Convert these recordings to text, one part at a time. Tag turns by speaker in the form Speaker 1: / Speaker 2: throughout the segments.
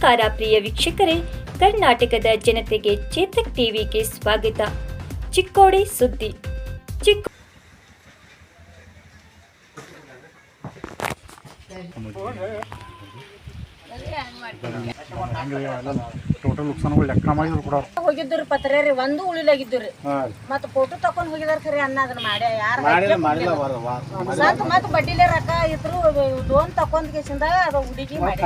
Speaker 1: ನಮಸ್ಕಾರ ಪ್ರಿಯ ವೀಕ್ಷಕರೇ ಕರ್ನಾಟಕದ ಜನತೆಗೆ ಚೇತಕ್ ಟಿವಿಗೆ ಸ್ವಾಗತ. ಚಿಕ್ಕೋಡಿ ಸುದ್ದಿ. ಚಿಕ್ಕ
Speaker 2: ಟೋಟಲ್ ಲೆಕ್ಕ ಮಾಡಿದ್ರು ಕೂಡ.
Speaker 3: ಹೋಗಿದ್ದುರಿ ಪತ್ರೆ ರೀ ಒಂದು ಉಳಿಲಾಗಿದ್ದುರಿ. ಮತ್ತ ಫೋಟೋ ತಕೊಂಡ್ ಹೋಗಿದಾರ ಖರೆ ಅನ್ನ ಅದನ್ನ ಮಾಡ್ಯ ಯಾರ ಸತ್ ಮತ್ತ ಬಡ್ಡಿಲೆ ರೊಕ್ಕ ಇದ್ರು ಲೋನ್ ತಕೊಂಡ್ ಕೇಸಿಂದ ಅದು ಹುಡುಗಿ ಮಾಡಿ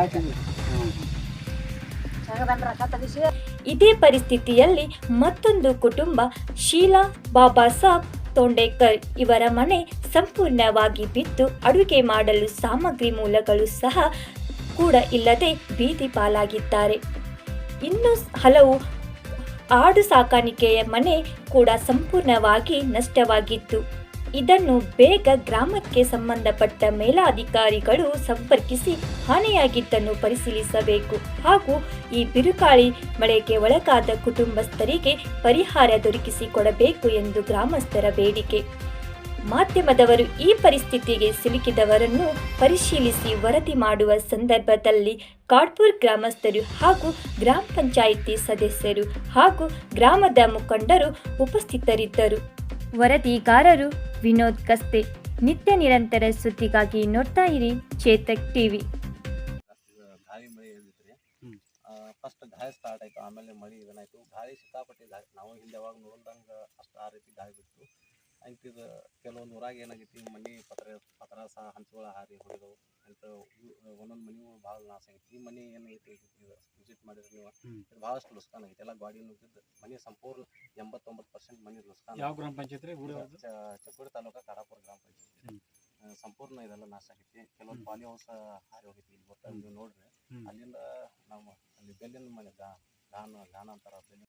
Speaker 1: ಇದೇ ಪರಿಸ್ಥಿತಿಯಲ್ಲಿ ಮತ್ತೊಂದು ಕುಟುಂಬ ಶೀಲಾ ಬಾಬಾ ಸಾಬ್ ತೊಂಡೇಕರ್ ಇವರ ಮನೆ ಸಂಪೂರ್ಣವಾಗಿ ಬಿದ್ದು ಅಡುಗೆ ಮಾಡಲು ಸಾಮಗ್ರಿ ಮೂಲಗಳು ಸಹ ಕೂಡ ಇಲ್ಲದೆ ಬೀದಿ ಪಾಲಾಗಿದ್ದಾರೆ. ಇನ್ನು ಹಲವು ಆಡು ಸಾಕಾಣಿಕೆಯ ಮನೆ ಕೂಡ ಸಂಪೂರ್ಣವಾಗಿ ನಷ್ಟವಾಗಿತ್ತು. ಇದನ್ನು ಬೇಗ ಗ್ರಾಮಕ್ಕೆ ಸಂಬಂಧಪಟ್ಟ ಮೇಲಾಧಿಕಾರಿಗಳು ಸಂಪರ್ಕಿಸಿ ಹಾನಿಯಾಗಿದ್ದನ್ನು ಪರಿಶೀಲಿಸಬೇಕು. ಹಾಗೂ ಈ ಬಿರುಗಾಳಿ ಮಳೆಗೆ ಒಳಗಾದ ಕುಟುಂಬಸ್ಥರಿಗೆ ಪರಿಹಾರ ದೊರಕಿಸಿಕೊಡಬೇಕು ಎಂದು ಗ್ರಾಮಸ್ಥರ ಬೇಡಿಕೆ. ಮಾಧ್ಯಮದವರು ಈ ಪರಿಸ್ಥಿತಿಗೆ ಸಿಲುಕಿದವರನ್ನು ಪರಿಶೀಲಿಸಿ ವರದಿ ಮಾಡುವ ಸಂದರ್ಭದಲ್ಲಿ ಕಾಡ್ಪುರ್ ಗ್ರಾಮಸ್ಥರು ಹಾಗೂ ಗ್ರಾಮ ಪಂಚಾಯಿತಿ ಸದಸ್ಯರು ಹಾಗೂ ಗ್ರಾಮದ ಮುಖಂಡರು ಉಪಸ್ಥಿತರಿದ್ದರು. ವರದಿಗಾರರು ವಿನೋದ್ ಕಸ್ತೆ ನಿತ್ಯ ನಿರಂತರ ಸುದ್ದಿಗಾಗಿ ನೋಡ್ತಾ ಇರಿ ಚೇತಕ್ ಟಿವಿ.
Speaker 4: ಗಾಳಿ ಮಳೆ ಫಸ್ಟ್ ಗಾಳಿ ಸ್ಟಾರ್ಟ್ ಆಯಿತು ಆಮೇಲೆ ಮಳೆ ಏನಾಯ್ತು ಗಾಳಿ ಸಿಕ್ಕಾಪಟ್ಟೆ ಗಾಳಿ ನಾವು ಹಿಂದೆ ಯಾವಾಗ ನೋಡ್ದಂಗೆ ಅಷ್ಟು ಆ ರೀತಿ ಗಾಳಿ ಬಿತ್ತು. ಇದು ಕೆಲವೊಂದು ಊರಾಗ ಏನಾಗೈತಿ ಮನೆ ಪತ್ರ ಪತ್ರ ಸಹ ಹಂಚುಗಳ ಹಾರಿ ಹೊಡೆದವು. ಅಂತ ಒಂದೊಂದು ಮನೆಗಳು ಭಾಳ ನಾಶ ಆಗೈತಿ ಈ ಮನೆ ಏನೈತಿ ವಿಸಿಟ್ ಮಾಡಿದ್ರೆ ನೀವು ಇದು ಭಾಳಷ್ಟು ನುಸ್ಕಾನ್ ಆಗೈತಿ. ಎಲ್ಲ ಗಾಡಿ ನುಗ್ಗಿದ್ದು ಮನೆ ಸಂಪೂರ್ಣ ಎಂಬತ್ತೊಂಬತ್ತು
Speaker 2: ಯಾವ ಗ್ರಾಮ ಪಂಚಾಯತ್ ರೀ? ಊರು ಯಾವ್ದು?
Speaker 4: ತಾಲೂಕ ಕಾಡಾಪುರ ಗ್ರಾಮ ಪಂಚಾಯತ್. ಸಂಪೂರ್ಣ ಇದೆಲ್ಲ ನಾಶ ಆಗೈತಿ. ಕೆಲವೊಂದು ಪಾನಿ ಹೌಸ್ ಹಾರಿ ಹೋಗೈತಿ ಇಲ್ಲಿ ಗೊತ್ತ ನೀವು ನೋಡ್ರಿ.
Speaker 2: ಹ್ಮ್.
Speaker 4: ಅಲ್ಲಿಂದ ನಮ್ಮ ಅಲ್ಲಿ ಬೆಲ್ಲಿನ ಮನೆ ಗಾ ಗಾನ ಗಾನ ಅಂತಾರ. ಬೆಲ್ಲಿನ